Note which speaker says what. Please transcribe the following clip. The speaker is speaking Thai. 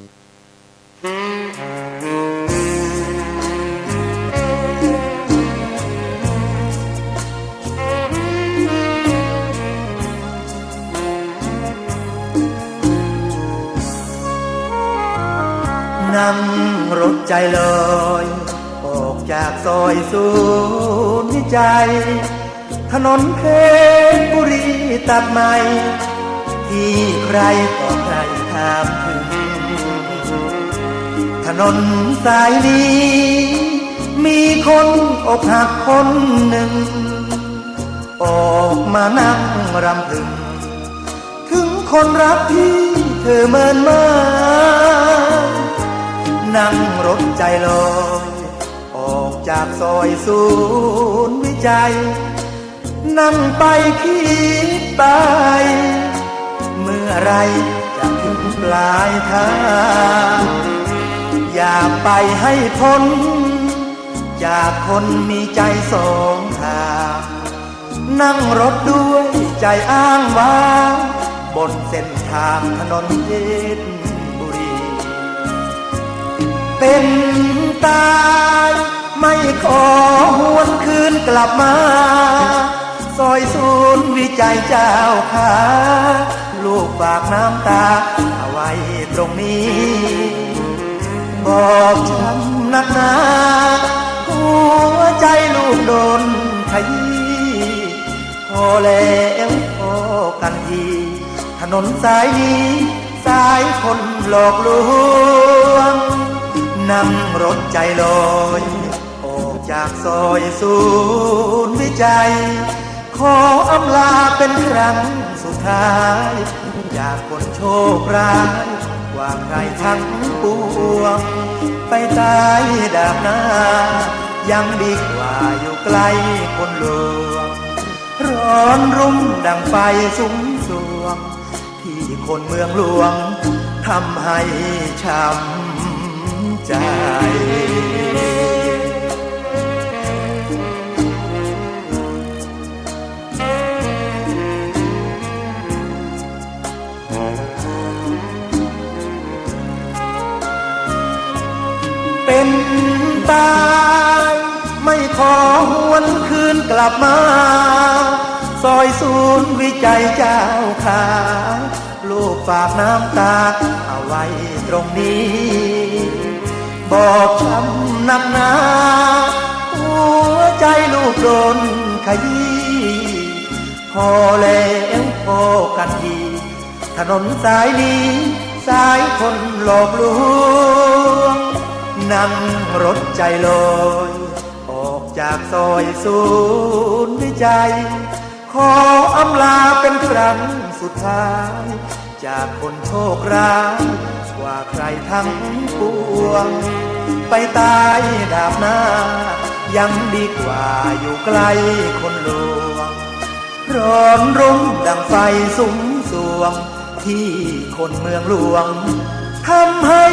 Speaker 1: นั่งรถใจลอยออกจากซอยศูนย์วิจัย ถนนเพชรบุรีตัดใหม่ ที่ใครต่อใครถามถึง ถนนสายนี้ มีคนอกหักคนหนึ่ง ออกมานั่งรำพึง ถึงคนรักที่เธอเมินมา นั่งรถใจลอยออกจากซอยศูนย์วิจัย นั่งไปคิดไป เมื่อไรจะถึงปลายทาง อยากไปให้พ้น จากคนมีใจสองทางนั่งรถด้วยใจอ้างว้างบนเส้นทางถนนเพชรบุรี เป็นตายไม่ขอหวนคืนกลับมาซอยศูนย์วิจัยเจ้าขาลูกฝากน้ำตาเอาไว้ตรงนี้ บอกช้ำนักหนาหัวใจลูกโดนขยี้พอแล้วพอกันทีถนนสายนี้สายคนหลอกลวงนั่งรถใจลอยออกจากซอยศูนย์วิจัย ขออำลาเป็นครั้งสุดท้าย อยากคนโชคร้าย ว่าใครทั้งปวง ไปตายดาบหน้า ยังดีกว่าอยู่ไกลคนหลวง ร้อนรุ่มดังไฟสุมสวง ที่คนเมืองหลวงทำให้ช้ำใจ ลับมาซอยศูนย์วิจัยเจ้าขาลูกฝากน้ำตา เอาไว้ตรงนี้ บอกช้ำนักหนาหัวใจลูกโดนขยี้พอแล้วพอกันทีถนนสายนี้ สายคนหลอกลวง นั่งรถใจลอย จากซอยศูนย์วิจัย ขออำลาเป็นครั้งสุดท้าย จากคนโชคร้ายกว่าใครทั้งปวง ไปตายดาบหน้า ยังดีกว่าอยู่ใกลคนหลวง ร้อนรุ่มดังไฟสุมสวง ที่คนเมืองหลวงทำให้